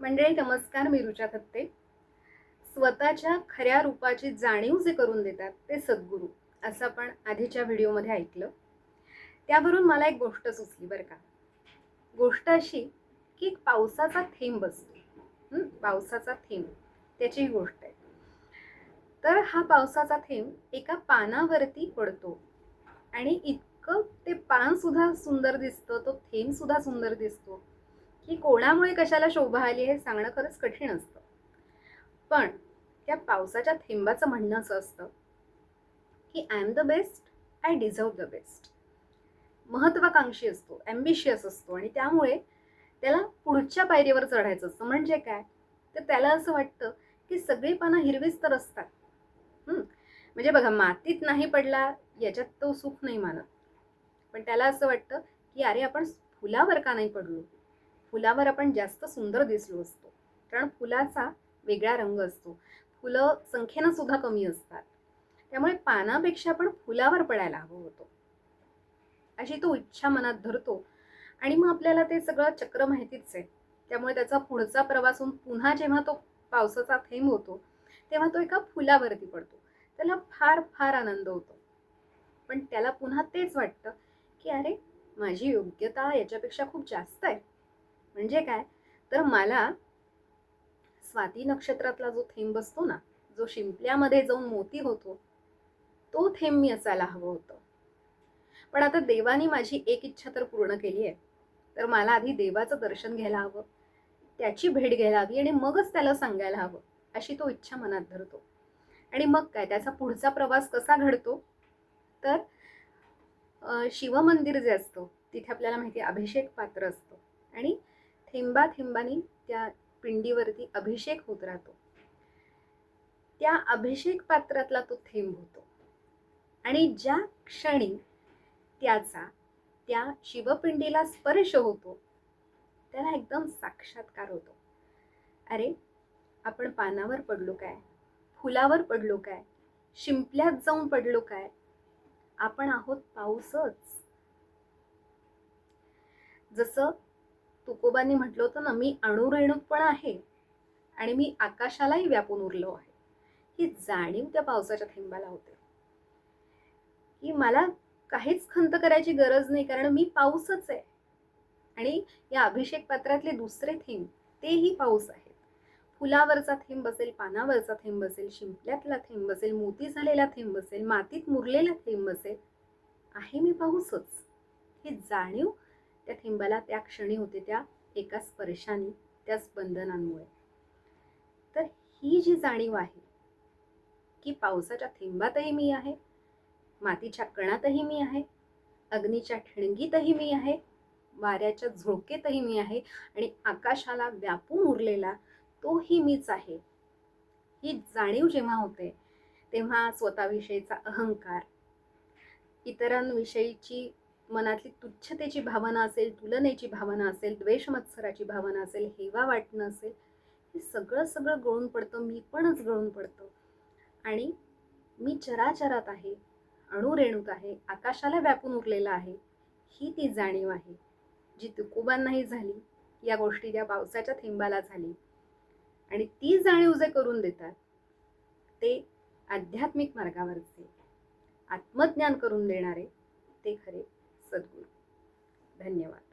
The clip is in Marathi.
मंडळी नमस्कार मी रुचा खत्ते स्वतःच्या खऱ्या रूपाची जाणीव जे करून देतात ते सद्गुरू असं आपण आधीच्या व्हिडिओमध्ये ऐकलं. त्यावरून मला एक गोष्ट सुचली बरं का. गोष्ट अशी की एक पावसाचा थेंब असतो. पावसाचा थेंब. त्याची गोष्ट आहे. तर हा पावसाचा थेंब एका पानावरती पडतो. आणि इतकं ते पानसुद्धा सुंदर दिसतं तो थेंबसुद्धा सुंदर दिसतो. की कोणामुळे कशाला शोभा आली हे सांगणं खरंच कठीण असतं. पण त्या पावसाच्या थेंबाचं म्हणणं असं असतं की I am the best I deserve the best महत्वाकांक्षी असतो ॲम्बिशियस असतो आणि त्यामुळे त्याला पुढच्या पायरीवर चढायचं असतं. म्हणजे काय? तर त्याला असं वाटतं की सगळी पानं हिरवीच तर असतात. म्हणजे बघा मातीत नाही पडला याच्यात तो सुख नाही मानत. पण त्याला असं वाटतं की अरे आपण फुलावर का नाही पडलो? फुलावर आपण जास्त सुंदर दिसलो असतो. कारण फुलाचा वेगळा रंग असतो. फुलं संख्येनं सुद्धा कमी असतात. त्यामुळे पानापेक्षा आपण फुलावर पडायला हवं होतं. अशी तो इच्छा मनात धरतो. आणि मग आपल्याला ते सगळं चक्र माहितीच आहे. त्यामुळे त्याचा पुढचा प्रवास होऊन पुन्हा जेव्हा तो पावसाचा थेंब होतो तेव्हा तो एका फुलावरती पडतो. त्याला फार फार आनंद होतो. पण त्याला पुन्हा तेच वाटतं की अरे माझी योग्यता याच्यापेक्षा खूप जास्त आहे. म्हणजे काय? तर मला स्वाती नक्षत्रातला जो थेंब असतो ना जो शिंपल्यामध्ये जाऊन मोती होतो तो थेंब मी असायला हवं होतं. पण आता देवानी माझी एक इच्छा तर पूर्ण केली आहे. तर मला आधी देवाचं दर्शन घ्यायला हवं त्याची भेट घ्यायला हवी आणि मगच त्याला सांगायला हवं अशी तो इच्छा मनात धरतो. आणि मग काय त्याचा पुढचा प्रवास कसा घडतो? तर शिवमंदिर जे असतं तिथे आपल्याला माहिती आहे अभिषेक पात्र असतो. आणि थेंबा थेंबानी त्या पिंडीवरती अभिषेक होत राहतो. त्या अभिषेक पात्रातला तो थेंब होतो. आणि ज्या क्षणी त्याचा त्या शिवपिंडीला स्पर्श होतो त्याला एकदम साक्षात्कार होतो. अरे आपण पानावर पडलो काय? फुलावर पडलो काय? शिंपल्यात जाऊन पडलो काय? आपण आहोत पाऊसच. जसं तुकोबांनी म्हटलं होतं ना मी अणुरेणूक पण आहे आणि मी आकाशालाही व्यापून उरलो आहे. ही जाणीव त्या पावसाच्या थेंबाला होते. की मला काहीच खंत करायची गरज नाही कारण मी पाऊसच आहे. आणि या अभिषेक पात्रातले दुसरे थेंब तेही पाऊस आहेत. फुलावरचा थेंब असेल पानावरचा थेंब असेल शिंपल्यातला थेंब असेल मोती झालेला थेंब असेल मातीत मुरलेला थेंब असेल आहे मी पाऊसच. ही जाणीव त्या थेंबाला त्या क्षणी होते त्या एका स्पर्शाने त्या स्पंदनांमुळे. तर ही जी जाणीव आहे की पावसाच्या थेंबातही मी आहे मातीच्या कणातही मी आहे अग्नीच्या ठिणगीतही मी आहे वाऱ्याच्या झोळकेतही मी आहे आणि आकाशाला व्यापून उरलेला तोही मीच आहे ही जाणीव जेव्हा होते तेव्हा स्वतःविषयीचा अहंकार इतरांविषयीची मनातली तुच्छतेची भावना असेल तुलनेची भावना असेल द्वेष मत्सराची भावना असेल हेवा वाटणं असेल हे सगळं सगळं गळून पडतं मी पणच गळून पडतं. आणि मी चराचरात आहे अणुरेणूक आहे आकाशाला व्यापून उरलेला आहे ही ती जाणीव आहे जी तुकोबांनाही झाली या गोष्टी त्या पावसाच्या थेंबाला झाली. आणि ती जाणीव जे करून देतात ते आध्यात्मिक मार्गावरचे आत्मज्ञान करून देणारे ते खरे. सद्गुरू धन्यवाद